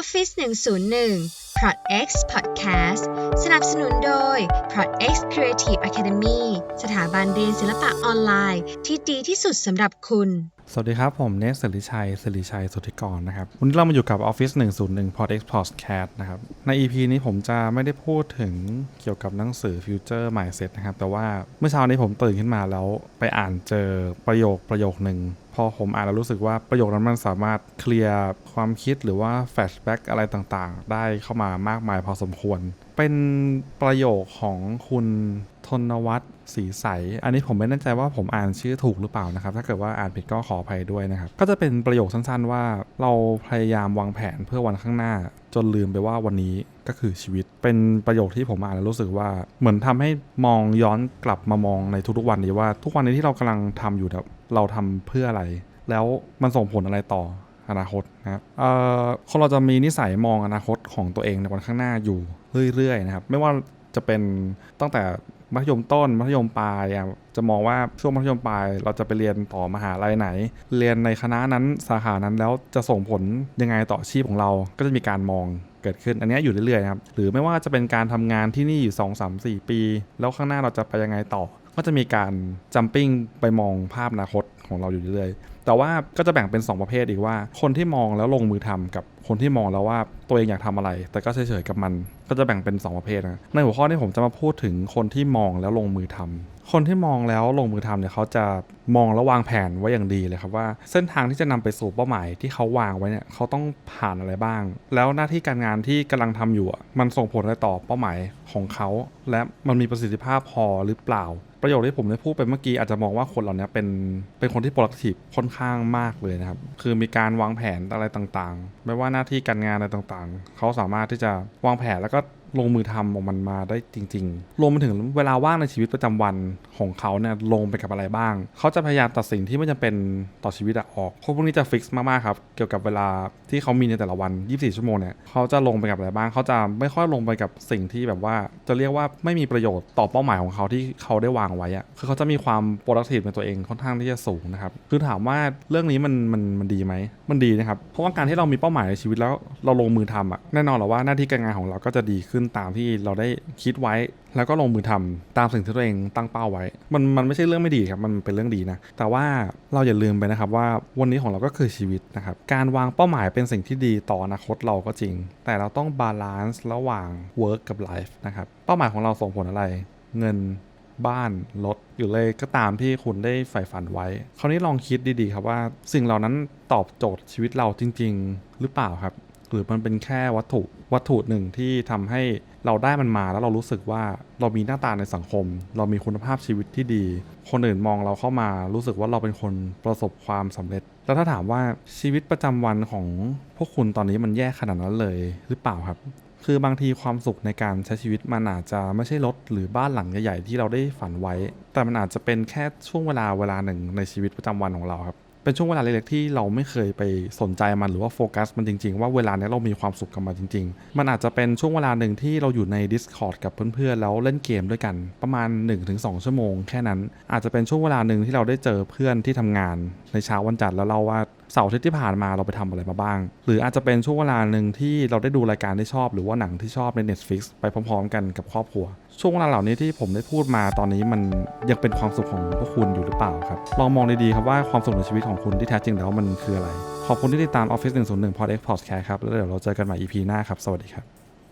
Office 101 Prod X Podcast สนับสนุนโดย Prod X Creative Academy สถาบันเรียนศิลปะออนไลน์ที่ดีที่สุดสำหรับคุณสวัสดีครับ ผมเนสสิริชัยสิริชัยสุทธิกรนะครับ วันนี้เรามาอยู่กับ Office 101 Pod X Podcast นะครับ ใน EP นี้ผมจะไม่ได้พูดถึงเกี่ยวกับหนังสือ Future Mindset นะครับ แต่ว่าเมื่อเช้านี้ผมตื่นขึ้นมาแล้วไปอ่านเจอประโยคประโยคหนึ่งพอผมอ่านแล้วรู้สึกว่าประโยคนั้นมันสามารถเคลียร์ความคิดหรือว่าแฟลชแบ็กอะไรต่างๆ ได้เข้ามามากมายพอสมควร เป็นประโยคของคุณ ธนวัฒน์ศรีใส อันนี้ผมไม่แน่ใจว่าผมอ่านชื่อถูกหรือเปล่านะครับ ถ้าเกิดว่าอ่านผิดก็ขออภัยด้วยนะครับ ก็จะเป็นประโยคสั้นๆ ว่าเราพยายามวางแผนเพื่อวันข้างหน้า จนลืมไปว่าวันนี้ก็คือชีวิต เป็นประโยคที่ผมอ่านแล้วรู้สึกว่าเหมือนทำให้มองย้อนกลับมามองในทุกๆวันนี้ว่า ทุกวันนี้ที่เรากำลังทำอยู่เราทำเพื่ออะไร แล้วมันส่งผลอะไรต่ออนาคตนะครับเอ่อคนเราจะมีนิสัยมองอนาคตของตัวเองในวันข้างหน้าอยู่เรื่อยๆนะครับ ไม่ว่าจะเป็นตั้งแต่ มัธยมต้น มัธยมปลายอะจะมองว่าช่วงมัธยมปลาย เราจะไปเรียนต่อมหาลัยไหน เรียนในคณะนั้นสาขานั้นแล้วจะส่งผลยังไงต่อชีพของเราก็จะมีการมองเกิดขึ้นอันนี้อยู่เรื่อยๆครับหรือไม่ว่าจะเป็นการทำงานที่นี่อยู่ 2 3 4 ปี แล้วข้างหน้าเราจะไปยังไงต่อ ก็จะมีการจัมปิ้งไปมองภาพอนาคตของเราอยู่เรื่อยๆ แต่ว่าก็จะแบ่งเป็น 2 ประเภทอีกว่า คนที่มองแล้วลงมือทำกับคนที่มองแล้วว่าตัวเองอยากทำอะไร แต่ก็เฉยๆกับมัน ก็จะแบ่งเป็น 2 ประเภทนะในหัวข้อนี้ผมจะมาพูดถึงคนที่มองแล้วลงมือทำ คนที่มองแล้วลงมือทำเนี่ยเขาจะมองแล้วางแผนไว้อย่างดีเลยครับว่าเส้นทางที่จะนำไปสู่เป้าหมายที่เขาวางไว้เนี่ยเขาต้องผ่านอะไรบ้าง แล้วหน้าที่การงานที่กำลังทำอยู่มันส่งผลอะไรต่อเป้าหมายของเขา และมันมีประสิทธิภาพพอหรือเปล่า ประโยคที่ผมได้พูดไปเมื่อกี้อาจจะมองว่าคนเหล่านี้เป็นเป็นคนที่ productive ค่อนข้างมากเลยนะครับ คือมีการวางแผนอะไรต่างๆ ไม่ว่าหน้าที่การงานอะไรต่างๆ เขาสามารถที่จะวางแผนแล้วก็ ลงมือทำออกมันมาได้จริง ๆ รวมไปถึงเวลาว่างในชีวิตประจำวันของเขาเนี่ยลงไปกับอะไรบ้าง เขาจะพยายามตัดสิ่งที่ไม่จำเป็นต่อชีวิตออกพวกพวกนี้จะฟิกซ์มากๆครับ เกี่ยวกับเวลาที่เขามีในแต่ละวัน 24 ชั่วโมงเนี่ยเขาจะลงไปกับอะไรบ้าง เขาจะไม่ค่อยลงไปกับสิ่งที่แบบว่า จะเรียกว่าไม่มีประโยชน์ต่อเป้าหมายของเขาที่เขาได้วางไว้อะคือเขาจะมีความ productive ในตัวเองค่อนข้างที่จะสูงนะครับ คือถามว่าเรื่องนี้มันมันมันดีไหม มันดีนะครับ เพราะว่าการที่เรามีเป้าหมายในชีวิตแล้วเราลงมือทำอะแน่นอนหละว่าหน้าที่การงานของเราก็จะดีขึ้นตามที่เราได้คิดไว้ แล้วก็ลงมือทำตามสิ่งที่ตัวเองตั้งเป้าไว้ มันมันไม่ใช่เรื่องไม่ดีครับ มันเป็นเรื่องดีนะ แต่ว่าเราอย่าลืมไปนะครับว่าวันนี้ของเราก็คือชีวิตนะครับ การวางเป้าหมายเป็นสิ่งที่ดีต่ออนาคตเราก็จริง แต่เราต้องบาลานซ์ระหว่าง work กับ life นะครับ เป้าหมายของเราส่งผลอะไร เงินบ้านรถอยู่เลยก็ตามที่คุณได้ใฝ่ฝันไว้ คราวนี้ลองคิดดีๆครับว่าสิ่งเหล่านั้นตอบโจทย์ชีวิตเราจริง ๆ หรือเปล่าครับ หรือมันเป็นแค่วัตถุ วัตถุหนึ่งที่ทำให้เราได้มันมาแล้วเรารู้สึกว่าเรามีหน้าตาในสังคม เรามีคุณภาพชีวิตที่ดี คนอื่นมองเราเข้ามารู้สึกว่าเราเป็นคนประสบความสำเร็จ แล้วถ้าถามว่าชีวิตประจำวันของพวกคุณตอนนี้มันแย่ขนาดนั้นเลยหรือเปล่าครับ คือบางทีความสุขในการใช้ชีวิตมันอาจจะไม่ใช่รถหรือบ้านหลังใหญ่ๆที่เราได้ฝันไว้ แต่มันอาจจะเป็นแค่ช่วงเวลาเวลาหนึ่งในชีวิตประจำวันของเราครับ เป็นช่วงเวลาเล็กๆที่เราไม่เคยไปสนใจมันหรือว่าโฟกัสมันจริง ๆ ว่าเวลาเนี้ยเรามีความสุขกับมันจริง ๆ มันอาจจะเป็นช่วงเวลาหนึ่งที่เราอยู่ใน Discord กับเพื่อนๆแล้วเล่นเกมด้วยกันประมาณ 1-2 ชั่วโมง แค่นั้น อาจจะเป็นช่วงเวลาหนึ่งที่เราได้เจอเพื่อนที่ทำงานในเช้าวันจันทร์แล้วเล่าว่า เสาร์อาทิตย์ที่ผ่านมาเราไปทำอะไรมาบ้าง หรืออาจจะเป็นช่วงเวลาหนึ่งที่เราได้ดูรายการที่ชอบ หรือว่าหนังที่ชอบใน Netflix ไปพร้อมๆ กันกับครอบครัว ช่วงเวลาเหล่านี้ที่ผมได้พูดมาตอนนี้มันยังเป็นความสุขของพวกคุณอยู่หรือเปล่าครับ ลองมองดีๆครับว่าความสุขในชีวิตของคุณที่แท้จริงแล้วมันคืออะไร ขอบคุณที่ติดตาม Office 101 Podcast Podcast ครับแล้วเดี๋ยวเราเจอกันใหม่ EP หน้าครับสวัสดีครับ